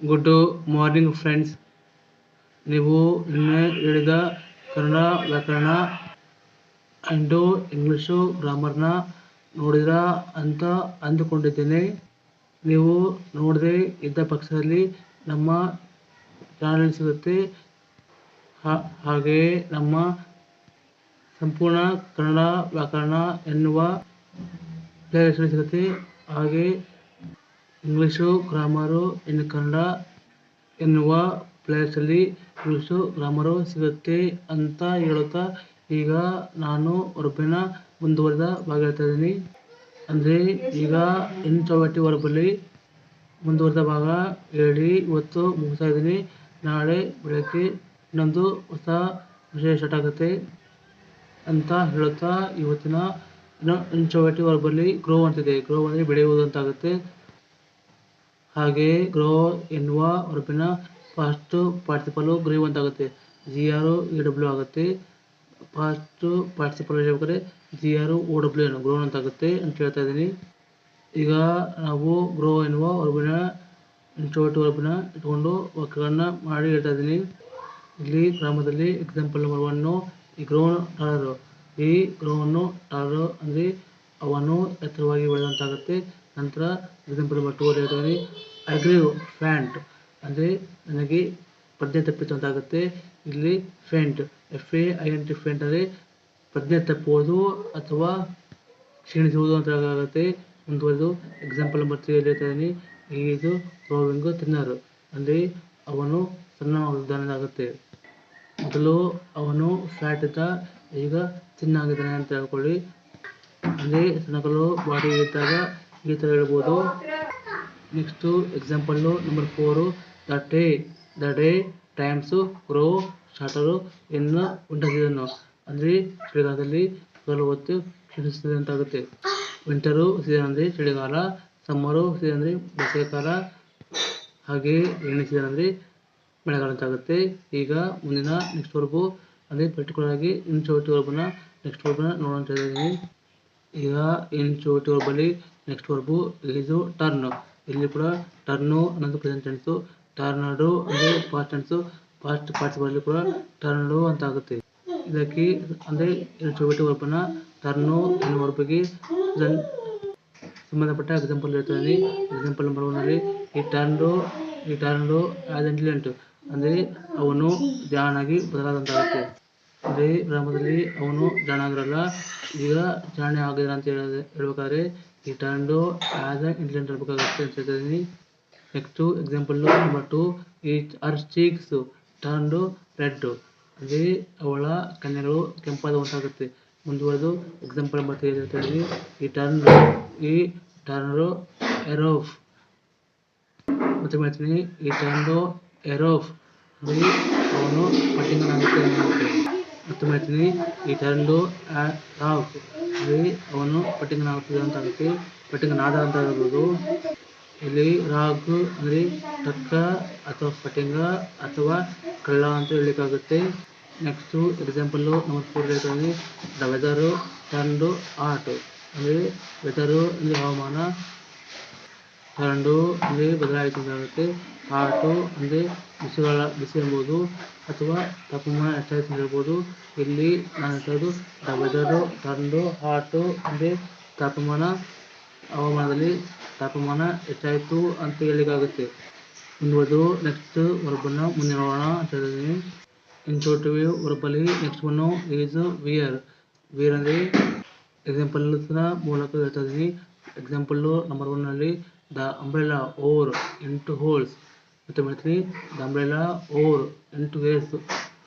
Good morning friends ನೀವು ನಿನ್ನೆ ಹೇಳಿದ ಕನ್ನಡ ವ್ಯಾಕರಣ ಆ್ಯಂಡು ಇಂಗ್ಲೀಷು ಗ್ರಾಮರ್ನ ನೋಡಿದ್ರಾ ಅಂತ ಅಂದುಕೊಂಡಿದ್ದೇನೆ. ನೀವು ನೋಡದೆ ಇದ್ದ ಪಕ್ಷದಲ್ಲಿ ನಮ್ಮ ಚಾನಲ್ ಸಿಗುತ್ತೆ. ಹಾಗೆಯೇ ನಮ್ಮ ಸಂಪೂರ್ಣ ಕನ್ನಡ ವ್ಯಾಕರಣ ಎನ್ನುವ ಪ್ಲೇಲಿಸ್ಟಲ್ಲಿ ಸಿಗುತ್ತೆ. ಹಾಗೆ ಇಂಗ್ಲೀಷು, ಗ್ರಾಮರು ಇನ್ ಕನ್ನಡ ಎನ್ನುವ ಪ್ಲೇಸಲ್ಲಿ ಇಂಗ್ಲೀಷು, ಗ್ರಾಮರು ಸಿಗುತ್ತೆ ಅಂತ ಹೇಳುತ್ತಾ ಈಗ ನಾನು ಹೊರಬಿನ ಮುಂದುವರೆದ ಭಾಗ ಹೇಳ್ತಾ ಇದ್ದೀನಿ. ಅಂದರೆ ಈಗ ಇಂಟ್ರೋವರ್ಟಿವ್ ವರ್ಬಲ್ಲಿ ಮುಂದುವರೆದ ಭಾಗ ಹೇಳಿ ಇವತ್ತು ಮುಗಿಸ್ತಾ ಇದ್ದೀನಿ. ನಾಳೆ ಬೆಳಗ್ಗೆ ಇನ್ನೊಂದು ಹೊಸ ವಿಷಯ ಸ್ಟಾರ್ಟ್ ಆಗುತ್ತೆ ಅಂತ ಹೇಳುತ್ತಾ ಇವತ್ತಿನ ಇಂಟ್ರೋವರ್ಟಿವ್ ವರ್ಬಲ್ಲಿ ಗ್ರೋ ಅಂತಿದೆ ಗ್ರೋ ಅಂದರೆ ಬೆಳೆಯುವುದು ಅಂತಾಗುತ್ತೆ ಹಾಗೆ ಗ್ರೋ ಎನ್ನುವ ವರ್ಬಿನ ಫಸ್ಟ್ ಪಾರ್ಟಿಸಿಪಲು ಗ್ರೀವ್ ಅಂತಾಗುತ್ತೆ ಜಿ ಆರ್ ಇ ಡಬ್ಲ್ಯೂ ಆಗುತ್ತೆ. ಫಸ್ಟ್ ಪಾರ್ಟಿಸಿಪಲ್ ಹೇಳ್ಬೇಕಾದ್ರೆ ಜಿ ಆರ್ ಓ ಡಬ್ಲ್ಯೂ ಏನು ಗ್ರೋನ್ ಅಂತಾಗುತ್ತೆ ಅಂತ ಹೇಳ್ತಾ ಇದ್ದೀನಿ. ಈಗ ನಾವು ಗ್ರೋ ಎನ್ನುವ ಹೊರಬಿನ ಇಂಟ್ರೋಟ್ ವರ್ಬಿನ ಇಟ್ಕೊಂಡು ವಾಕ್ಯಗಳನ್ನ ಮಾಡಿ ಹೇಳ್ತಾ ಇದ್ದೀನಿ. ಇಲ್ಲಿ ಗ್ರಾಮದಲ್ಲಿ ಎಕ್ಸಾಂಪಲ್ ನಂಬರ್ ಒನ್ನು ಈ ಗ್ರೋನ್ ಟಾಲರು ಈ ಗ್ರೋವನ್ನು ಟಾಲರು ಅಂದರೆ ಅವನು ಎತ್ತರವಾಗಿ ಬೆಳೆದಂತಾಗುತ್ತೆ. ನಂತರ ಎಕ್ಸಾಂಪಲ್ ನಂಬರ್ ಟೂ ಅಲ್ಲಿ ಫ್ಯಾಂಟ್ ಅಂದರೆ ನನಗೆ ಪ್ರಜ್ಞೆ ತಪ್ಪಿತು ಅಂತಾಗುತ್ತೆ ಇಲ್ಲಿ faint F A I N T faint ಅಂದರೆ ಪ್ರಜ್ಞೆ ತಪ್ಪುವುದು ಅಥವಾ ಕ್ಷೀಣಿಸುವುದು ಅಂತ ಆಗುತ್ತೆ ಮುಂದುವರೆದು ಎಕ್ಸಾಂಪಲ್ ನಂಬರ್ ತ್ರೀ ಅಲ್ಲಿ ಹೇಳ್ತಾ ಇದ್ದೀನಿ ಇದು ಗ್ರೋವಿಂಗ್ ತಿನ್ನರು ಅಂದರೆ ಅವನು ಸಣ್ಣವಾಗಿದ್ದಾನೆ ಆಗುತ್ತೆ ಮೊದಲು ಅವನು ಫ್ಯಾಟ್ ಇದ್ದ, ಈಗ ತಿನ್ನಾಗಿದ್ದಾನೆ ಅಂತ ಹೇಳ್ಕೊಳ್ಳಿ. ಅಂದರೆ ಸಣ್ಣಕಲ್ಲು ಬಾಡಿ ಇದ್ದಾಗ ಈ ಥರ ಹೇಳ್ಬೋದು. Next example number four the day the day times grow shorter in season ಅಂದರೆ ಚಳಿಗಾಲದಲ್ಲಿ ಹೊತ್ತು ಅಂತಾಗುತ್ತೆ. ವಿಂಟರು ಸೀಸನ್ ಅಂದರೆ ಚಳಿಗಾಲ ಸಮ್ಮರು ಸೀಸನ್ ಅಂದರೆ ಬೇಸಿಗೆಕಾಲ, ಹಾಗೆ ರೈನಿ ಸೀಸನ್ ಅಂದರೆ ಮಳೆಗಾಲ ಅಂತಾಗುತ್ತೆ. ಈಗ ಮುಂದಿನ ನೆಕ್ಸ್ಟ್ ವರ್ಗು ಅಂದರೆ ಪರ್ಟಿಕ್ಯುಲರ್ ಆಗಿ ಇಂಟ್ರೋವರ್ಟಿವ್ ವರ್ಬನ್ನ ನೆಕ್ಸ್ಟ್ ವರ್ಬನ್ನ ನೋಡೋಣ ಅಂತ ಇದ್ದೀನಿ. ಈಗ ಇಂಟ್ರೋವರ್ಟಿವ್ ವರ್ಬಲ್ಲಿ ನೆಕ್ಸ್ಟ್ ವರ್ಬು ಇದು ಟರ್ನ್. ಇಲ್ಲಿ ಕೂಡ ಟರ್ನು ಅನ್ನೋದು ಪ್ರೆಸೆಂಟ್ ಟೆನ್ಸು ಟರ್ನಡು ಅಂದರೆ ಪಾಸ್ಟ್ ಟೆನ್ಸು ಪಾಸ್ಟ್ ಪಾರ್ಟಿಸಿಪಲ್ ಕೂಡ ಟರ್ನಡು ಅಂತ ಆಗುತ್ತೆ. ಇದಕ್ಕೆ ಅಂದರೆ ಚೌಟಿ ವರ್ಬನ್ನ ಟರ್ನು ಎನ್ನುವ ವರ್ಬಿಗೆ ಸಂಬಂಧಪಟ್ಟ ಎಕ್ಸಾಂಪಲ್ ಹೇಳ್ತೀನಿ ಎಕ್ಸಾಂಪಲ್ ನಂಬರ್ ಒನ್ನಲ್ಲಿ ಈ ಟರ್ನ್ಡು ಈ ಟರ್ನ್ಡು ಆ್ಯಸ್ ಇಂಟೆಲಿಜೆಂಟ್ ಅಂದರೆ ಅವನು ಜಾಣಾಗಿ ಬದಲಾದಂತಾಗುತ್ತೆ. ಅಂದರೆ ಗ್ರಾಮದಲ್ಲಿ ಅವನು ಜಾಣ ಆಗಿರಲ್ಲ ಈಗ ಜಾಣೆ ಆಗಿದ್ದಾನೆ ಅಂತ ಹೇಳ್ಬೇಕಾದ್ರೆ ಆ್ಯಸ್ ಅ ಇಂಟೆಲಿಜೆಂಟ್ ಇರಬೇಕಾಗುತ್ತೆ ಅಂತ ಹೇಳ್ತಿದ್ದೀನಿ ನೆಕ್ಸ್ಟು ಎಕ್ಸಾಂಪಲ್ಲು ನಂಬರ್ ಟು ಈ ಅರ್ ಚೀಕ್ಸು ಟರ್ನ್ಡು ರೆಡ್ಡು ಅಲ್ಲಿ ಅವಳ ಕಣ್ಣುಗಳು ಕೆಂಪಾದವಂತಾಗುತ್ತೆ ಮುಂದುವರೆದು ಎಕ್ಸಾಂಪಲ್ ನಂಬರ್ ತ್ರೀ ಹೇಳ್ತಾ ಇದ್ದೀನಿ ಈ ಟರ್ನ್ ಈ ಟರ್ನ್ ಎರೋಫ್ ಮತ್ತೆ ಹೇಳ್ತೀನಿ ಈ ಟರ್ನ್ ಎರೋಫ್ ಅಲ್ಲಿ ಅವನು ಪಟ್ಟಿಂಗನಾಗುತ್ತೆ ಮತ್ತೆ ಮಾಡ್ತೀನಿ ಈ ಟರ್ನ್ಡು ರಾಫ್ ಅಂದರೆ ಅವನು ಪಟ್ಟಿಂಗನಾಗುತ್ತದೆ ಅಂತ ಆಗುತ್ತೆ ಪಟ್ಟಿಂಗನಾದ ಅಂತ ಹೇಳ್ಬೋದು ಇಲ್ಲಿ ರಾಗ್ ಅಂದರೆ ಟಕ್ಕ ಅಥವಾ ಪಟ್ಟಿಂಗ ಅಥವಾ ಕಳ್ಳ ಅಂತ ಹೇಳಲಿಕ್ಕಾಗುತ್ತೆ ನೆಕ್ಸ್ಟು ಎಕ್ಸಾಂಪಲ್ಲು ನಂಬರ್ ಫೋರ್ ಹೇಳ್ತೀನಿ ದ ವೆದರು ಟರ್ನ್ಡು ಆಟ್ ಅಂದರೆ ವೆದರು ಅಂದರೆ ಹವಾಮಾನ ಟರ್ನ್ಡು ಅಂದರೆ ಬದಲಾಯಿತು ಅಂತಾಗುತ್ತೆ ಹಾಟು ಅಂದರೆ ಬಿಸಿಗಳ ಬಿಸಿ ಎಂಬುದು ಅಥವಾ ತಾಪಮಾನ ಹೇಳ್ಬೋದು. ಇಲ್ಲಿ ನಾನು ಹೇಳ್ತಾಯಿದ್ದು ದ ವೆದರು ಟರ್ನ್ಡು ಹಾಟು ಅಂದರೆ ತಾಪಮಾನ, ಹವಾಮಾನದಲ್ಲಿ ತಾಪಮಾನ ಹೆಚ್ಚಾಯಿತು ಅಂತ ಹೇಳಲಿಕ್ಕಾಗುತ್ತೆ. ಮುಂದುವರೆದು ನೆಕ್ಸ್ಟ್ ವರ್ಬನ್ನು ಮುಂದೆ ನೋಡೋಣ ಅಂತ ಹೇಳಿದ್ದೀನಿ ಇಂಟ್ರೋಟಿವ್ ವರ್ಬಲ್ಲಿ next one is wear wear ಅಂದರೆ ಎಕ್ಸಾಂಪಲ್ಸ್ನ ಮೂಲಕ ಹೇಳ್ತಾ ಇದ್ದೀನಿ. ಎಕ್ಸಾಂಪಲ್ಲು ನಂಬರ್ ಒನ್ನಲ್ಲಿ the umbrella over into holes ಮತ್ತೆ the umbrella wore into airs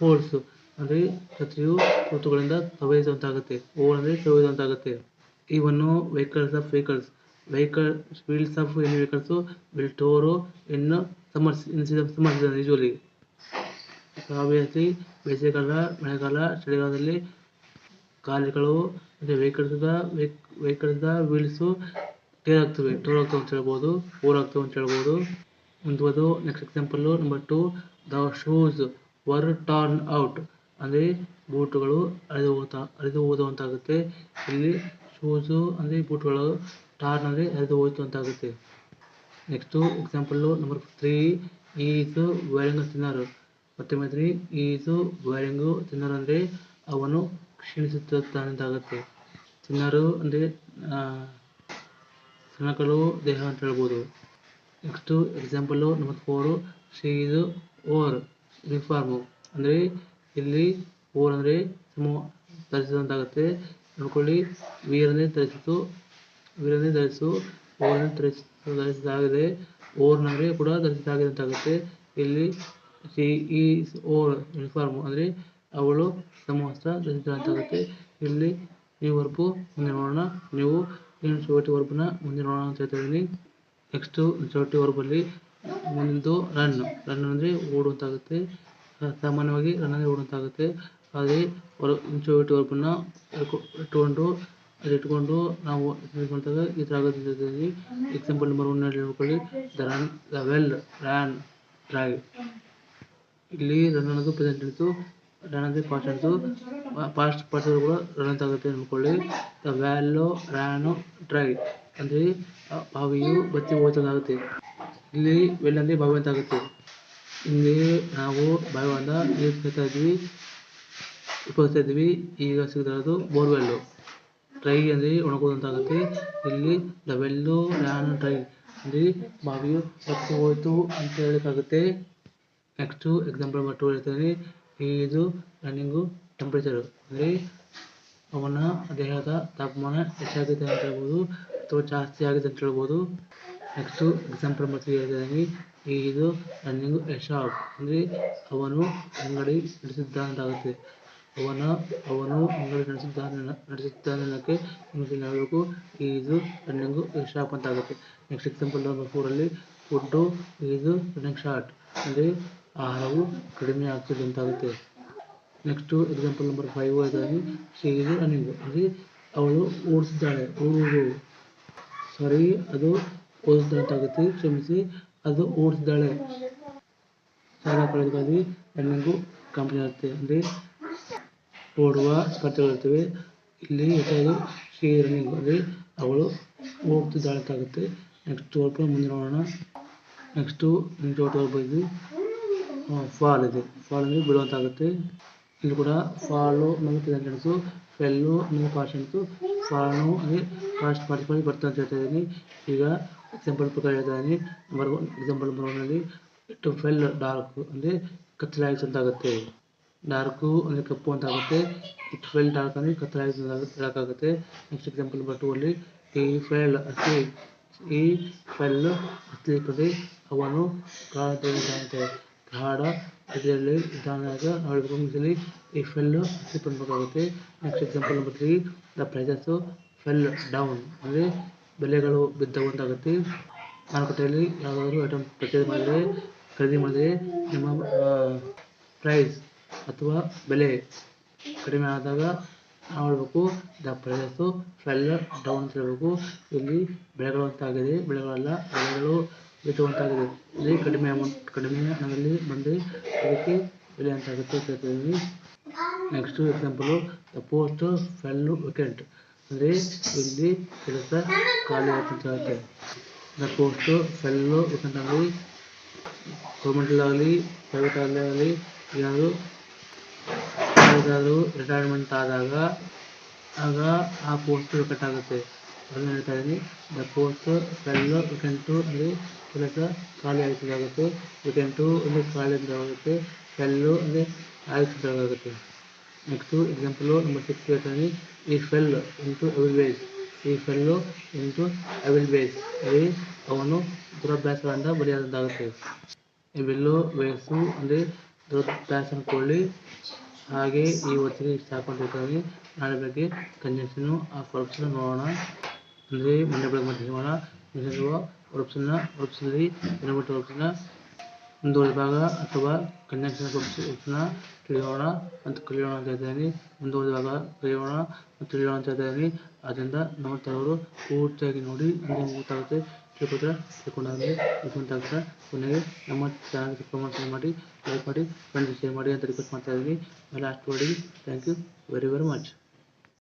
holes ಅಂದರೆ ಛತ್ರಿಯು ಋತುಗಳಿಂದ ಸವಯಿಸುವಂತಾಗುತ್ತೆ ಓರ್ ಅಂದರೆ ಸವಯುವಂತಾಗುತ್ತೆ ಇವನ್ನು vehicles of vehicles vehicle wheels of any vehicles will tore in summers in summer season usually obviously ಬೇಸಿಗೆಕಾಲ, ಮಳೆಗಾಲ, ಚಳಿಗಾಲದಲ್ಲಿ ಕಾರ್ಯಗಳು ಅಂದರೆ ವೆಹಿಕಲ್ಸ್ದ ವೆಹಿಕಲ್ಸ್ದ ವೀಲ್ಸು ಟೇರ್ ಆಗ್ತವೆ ಟ್ರೂ ಆಗ್ತವೆ ಅಂತ ಹೇಳ್ಬೋದು ಫೋರ್ ಆಗ್ತವೆ ಅಂತ ಹೇಳ್ಬೋದು. ಮುಂದುವರೆದು next example number two the shoes wore turn out ಅಂದರೆ ಬೂಟುಗಳು ಹರಿದು ಅರಿದು ಹರಿದು ಹೋದಂತಾಗುತ್ತೆ. ಇಲ್ಲಿ ಶೂಸು ಅಂದರೆ ಬೂಟುಗಳು ಟಾರ್ನ್ ಅಂದರೆ ಹರಿದು ಹೋಯಿತು ಅಂತಾಗುತ್ತೆ next example number three is wearing thinner ಮತ್ತೆ ಮಾತ್ರ ಈಸು ವೈರಿಂಗು ತಿನ್ನರ್ ಅಂದರೆ ಅವನು ಕ್ಷೀಣಿಸುತ್ತಾನಂತಾಗುತ್ತೆ ತಿನ್ನರು ಅಂದರೆ ಸಣಕಲು ದೇಹ ಅಂತ ಹೇಳ್ಬೋದು. Next example number four see ಇದು ಓರ್ ಯೂನಿಫಾರ್ಮು ಅಂದರೆ ಇಲ್ಲಿ ಓರ್ ಅಂದರೆ ಸಮ ಧರಿಸಿದಂತಾಗುತ್ತೆ ನೋಡ್ಕೊಳ್ಳಿ, ವೀರನೇ ಧರಿಸಿತು ವೀರನೇ ಧರಿಸು ಓರನ್ನು ಧರಿಸ ಧರಿಸಿದಾಗಿದೆ ಓರ್ನಂದರೆ ಕೂಡ ಧರಿಸಿದಾಗಿದೆ ಅಂತಾಗುತ್ತೆ. ಇಲ್ಲಿ ಸಿ ಈ ಓರ್ ಯೂನಿಫಾರ್ಮ್ ಅಂದರೆ ಅವಳು ಸಮವಸ್ತ್ರ ಧರಿಸಿದಂತಾಗುತ್ತೆ ಇಲ್ಲಿ ಈ ವರ್ಗು ಮುಂದೆ ನೋಡೋಣ. ನೀವು ಏನು ಚೌಟಿ ವರ್ಬ್ನ ಮುಂದೆ ನೋಡೋಣ ಅಂತ ಹೇಳ್ತಾ ಇದ್ದೀನಿ ನೆಕ್ಸ್ಟು ಚೌಟಿ ವರ್ಬಲ್ಲಿ ಮುಂದಿದ್ದು ರನ್ ರನ್ ಅಂದರೆ ಓಡುವಂತಾಗುತ್ತೆ. ಸಾಮಾನ್ಯವಾಗಿ ರನ್ ಅಂದರೆ ಓಡುವಂತಾಗುತ್ತೆ. ಅದೇ ಹೊರ ಚೌಟಿ ವರ್ಬನ್ನ ಇಟ್ಕೊಂಡು ಅದು ಇಟ್ಕೊಂಡು ನಾವು ಮಾಡ್ದಾಗ ಈ ಥರ ಆಗುತ್ತೆ example number one ಹೇಳ್ಕೊಳ್ಳಿ. The run the well ran drive ಇಲ್ಲಿ ರನ್ ಅನ್ನೋದು ಪ್ರೆಸೆಂಟ್ ಇತ್ತು. Run fast past fast past past ಕೂಡ ರನ್ ಅಂತ ಆಗುತ್ತೆ ಅಂದ್ಕೊಳ್ಳಿ ದ ವ್ಯಾಲೋ ರ್ಯಾನು ಟ್ರೈ ಅಂದರೆ ಬಾವಿಯು ಬತ್ತಿ ಹೋಗ್ತದಾಗುತ್ತೆ ಇಲ್ಲಿ ವೆಲ್ ಅಂದರೆ ಬಾವಿ ಅಂತ ಆಗುತ್ತೆ ಇಲ್ಲಿ ನಾವು ಬಾವಿಯಿಂದ ನೀರು ಕೇಳ್ತಾ ಇದ್ವಿ, ಉಪಯೋಗಿಸ್ತಾ ಇದ್ವಿ. ಈಗ ಸಿಗ್ತಾ ಬೋರ್ವೆಲ್ಲು. ಟ್ರೈ ಅಂದರೆ ಒಣಗೋದು ಅಂತ ಆಗುತ್ತೆ ಇಲ್ಲಿ ದ ವೆಲ್ಲು ರ್ಯಾನ್ ಟ್ರೈ ಅಂದರೆ ಬಾವಿಯು ಬತ್ತಿ ಹೋಯಿತು ಅಂತ ಹೇಳೋಕ್ಕಾಗುತ್ತೆ. ನೆಕ್ಸ್ಟು ಎಕ್ಸಾಂಪಲ್ ಟು ಹೇಳ್ತೀನಿ. ಇದು ರನ್ನಿಂಗು ಟೆಂಪರೇಚರ್ ಅಂದರೆ ಅವನ ದೇಹದ ತಾಪಮಾನ ಹೆಚ್ಚಾಗಿದೆ ಅಂತ ಹೇಳ್ಬೋದು ಅಥವಾ ಜಾಸ್ತಿ ಆಗಿದೆ ಅಂತ ಹೇಳ್ಬೋದು. ನೆಕ್ಸ್ಟು ಎಕ್ಸಾಂಪಲ್ ಮತ್ತೆ ಹೇಳಿದಾಗಿ ಇದು ರನ್ನಿಂಗ್ ಶಾಪ್ ಅಂದರೆ ಅವನು ಅಂಗಡಿ ನಡೆಸಿದ್ದಾನಂತಾಗುತ್ತೆ. ಅವನ, ಅವನು ಅಂಗಡಿ ನಡೆಸಿದ್ದಾನೆ ನಡೆಸಿದ್ದಾನೆ ಅನ್ನೋಕ್ಕೆ ಇಂಗ್ಲೀಷಲ್ಲಿ ಹೇಳಬೇಕು, ಇದು ರನ್ನಿಂಗು ಶಾಪ್ ಅಂತ ಆಗುತ್ತೆ ನೆಕ್ಸ್ಟ್ ಎಕ್ಸಾಂಪಲ್ ನಂಬರ್ ಫೋರಲ್ಲಿ ಫುಡ್ಡು ಇದು ರನ್ನಿಂಗ್ ಶಾರ್ಟ್ ಅಂದರೆ ಆಹಾರವು ಕಡಿಮೆ ಆಗ್ತದೆ ಅಂತಾಗುತ್ತೆ ನೆಕ್ಸ್ಟು ಎಕ್ಸಾಂಪಲ್ ನಂಬರ್ ಫೈವ್ ಅದಾಗಿ ಇದು ರನ್ನಿಂಗು ಅಂದರೆ ಅವಳು ಓಡಿಸಿದ್ದಾಳೆ, ಓಡುವುದು. ಸಾರಿ ಅದು ಓದಿಸಿದಂತಾಗುತ್ತೆ ಕ್ಷಮಿಸಿ, ಅದು ಓಡಿಸಿದ್ದಾಳೆ. ಶಾಲಾ ಕಾಲೇಜುಗಳಲ್ಲಿ ರನ್ನಿಂಗು ಕಂಪ್ನಿ ಆಗುತ್ತೆ. ಅಂದರೆ ಓಡುವ ಸ್ಪರ್ಧೆಗಳಿರ್ತವೆ ಇಲ್ಲಿ ಹೆಚ್ಚಾಗಿ ಶಿ ರನ್ನಿಂಗ್ ಅಂದರೆ ಅವಳು ಓಡ್ತಿದ್ದಾಳೆ ಅಂತಾಗುತ್ತೆ. ನೆಕ್ಸ್ಟ್ ಸ್ವಲ್ಪ ಮುಂದೆ ನೋಡೋಣ. ನೆಕ್ಸ್ಟು ಬಂದು ಫಾಲ್ ಇದೆ. ಫಾಲ್ ಅಂದರೆ ಬೀಳುವಂತಾಗುತ್ತೆ ಇಲ್ಲಿ ಕೂಡ ಫಾಲು ನಮಗೆ ಪ್ರೆಸೆಂಟೆನ್ಸು ಫೆಲ್ಲು ನಮಗೆ ಪಾಸ್ಟ್ ಟೆನ್ಸು ಫಾಲು ಅಂದರೆ ಪಾಸ್ಟ್ ಪಾರ್ಟಿಸಿಪಲ್ ಬರ್ತಾ ಅಂತ ಹೇಳ್ತಾ ಇದ್ದೀನಿ. ಈಗ ಎಕ್ಸಾಂಪಲ್ ಪ್ರಕಾರ ಹೇಳ್ತಾ ಇದ್ದೀನಿ. ನಂಬರ್ ಒನ್ ಎಕ್ಸಾಂಪಲ್ ನಂಬರ್ ಒನ್ನಲ್ಲಿ ಟು ಫೆಲ್ ಡಾರ್ಕ್ ಅಂದರೆ ಕತ್ತಲಾಯಿತು ಅಂತಾಗುತ್ತೆ ಡಾರ್ಕು ಅಂದರೆ ಕಪ್ಪು ಅಂತ ಆಗುತ್ತೆ. ಇಟ್ ಫೆಲ್ ಡಾರ್ಕ್ ಅಂದರೆ ಕತ್ತಲಾಯಿತು ಅಂತ ಹೇಳೋಕ್ಕಾಗುತ್ತೆ ನೆಕ್ಸ್ಟ್ ಎಕ್ಸಾಂಪಲ್ ನಂಬರ್ ಟೂ ಅಲ್ಲಿ ಈ ಫೆಲ್ ಅತಿ ಈ ಫೆಲ್ ಅತಿ ಅವನು ಕಾಣುತ್ತೆ ಗಾಢ ಇದರಲ್ಲಿ ನಿಧಾನವಾಗಿ ನೋಡಿದ್ರೆ ಈ fell slip ಅನ್ಬೇಕಾಗುತ್ತೆ next example number three the prices fell down ಅಂದರೆ ಬೆಲೆಗಳು ಬಿದ್ದವು ಅಂತಾಗುತ್ತೆ ಮಾರುಕಟ್ಟೆಯಲ್ಲಿ ಯಾವುದಾದ್ರು ಐಟಮ್ ಪರ್ಚೇಸ್ ಮಾಡಿದರೆ ಖರೀದಿ ಮಾಡಿದರೆ ನಿಮ್ಮ ಪ್ರೈಸ್ ಅಥವಾ ಬೆಲೆ ಕಡಿಮೆ ಆದಾಗ ನಾವು ಹೇಳ್ಬೇಕು ದ ಪ್ರೈಸಸ್ಸು ಫೆಲ್ ಡೌನ್ ಅಂತ ಹೇಳ್ಬೇಕು. ಇಲ್ಲಿ ಬೆಳೆಗಳು ಅಂತಾಗಿದೆ ಬೆಳೆಗಳಲ್ಲ ಬೆಳೆಗಳು ಬಿದ್ದುವಂತಾಗಿದೆ ಇಲ್ಲಿ ಕಡಿಮೆ ಅಮೌಂಟ್ ಕಡಿಮೆ ಹಣದಲ್ಲಿ ಬಂದರೆ ಅದಕ್ಕೆ ಬೆಲೆ ಅಂತಾಗುತ್ತೆ ಅಂತ ಹೇಳ್ತಿದ್ದೀನಿ next example the post fell vacant ಅಂದರೆ ಇಲ್ಲಿ ಕೆಲಸ ಖಾಲಿ ಆಯ್ತು ಅಂತ ಹೇಳುತ್ತೆ ದ ಪೋಸ್ಟು ಫೆಲ್ಲು ವೇಕೆಂಟ್ ಅಂದರೆ ಗೌರ್ಮೆಂಟಲ್ಲಾಗಲಿ ಪ್ರೈವೇಟಲ್ಲಾಗಲಿ ಏನಾದರೂ ಯಾವುದಾದ್ರೂ ರಿಟೈರ್ಮೆಂಟ್ ಆದಾಗ ಆಗ ಆ ಪೋಸ್ಟ್ ವೇಕೆಂಟ್ ಆಗುತ್ತೆ ಅದನ್ನು the the post fell vacant ಅಂದರೆ ಕೆಲಸ ಖಾಲಿ ಆಯ್ತದಾಗುತ್ತೆ ಟು ಅಂದರೆ ಖಾಲಿ ಆಗುತ್ತೆ ಫೆಲ್ಲು ಅಂದರೆ ಆಯಿಸಿದಾಗುತ್ತೆ ನೆಕ್ಸ್ಟು ಎಕ್ಸಾಂಪಲು ನಂಬರ್ ಸಿಕ್ಸ್ ಹೇಳ್ತಾನೆ. ಈ ಫೆಲ್ ಇಂಟು ಅವಿಲ್ ಬೇಸ್ ಈ ಫೆಲ್ಲು ಇಂಟು ಅವಿಲ್ ವೇಸ್ ಅಲ್ಲಿ ಅವನು ದುರಭ್ಯಾಸಗಳಿಂದ ಬಲಿಯಾದಂತಾಗುತ್ತೆ ಇವೆಲ್ಲೂ ಬೇಸು ಅಂದರೆ ದುರಭ್ಯಾಸ ಅಂದ್ಕೊಳ್ಳಿ. ಹಾಗೆ ಈ ವಚನ ಇಷ್ಟ ಹಾಕೊಂಡಿರ್ತಾನೆ. ನಾಳೆ ಬಗ್ಗೆ ಕಂಜೆನ್ಷನು ಆ ವರ್ಬ್ಸನ್ನು ನೋಡೋಣ. ಅಂದರೆ ಮಂಡ್ಯ ಬೆಳಗ್ಗೆ ನೋಡೋಣ ಇಲ್ಲಿರುವ ವರ್ಬ್ಸನ್ನು ವರ್ಬ್ಸಲ್ಲಿ ಬೆಳಬಿಟ್ಟ ವರ್ಬ್ಸನ್ನು ಮುಂದುವರೆದ ಭಾಗ ಅಥವಾ ಕನ್ಯಾಕ್ಷನ ವರ್ಬ್ಸನ್ನ ತಿಳಿಯೋಣ ಅಂತ ಕಲಿಯೋಣ ಅಂತ ಹೇಳ್ತಾಯಿದ್ದೀನಿ. ಮುಂದುವರೆದ ಭಾಗ ಕಲಿಯೋಣ ತಿಳಿಯೋಣ ಅಂತ ಹೇಳ್ತಾಯಿದ್ದೀನಿ. ಆದ್ದರಿಂದ ನೋಡ್ತಾರವರು ಪೂರ್ತಿಯಾಗಿ ನೋಡಿ ನಿಮಗೆ ಗೊತ್ತಾಗುತ್ತೆ ತಿಳ್ಕೊತಾರೆ ತಿಳ್ಕೊಂಡಾದ್ಮೇಲೆ ಗೊತ್ತಾಗುತ್ತೆ ಕೊನೆಗೆ ನಮ್ಮ ಚಾನಲ್ಗೆ ಶೇರ್ ಮಾಡಿ ಲೈಕ್ ಮಾಡಿ ಫ್ರೆಂಡ್ಸ್ ಶೇರ್ ಮಾಡಿ ಅಂತ ರಿಕ್ವೆಸ್ಟ್ ಮಾಡ್ತಾ ಇದ್ದೀನಿ last ವರ್ಡಿಗೆ thank you very very much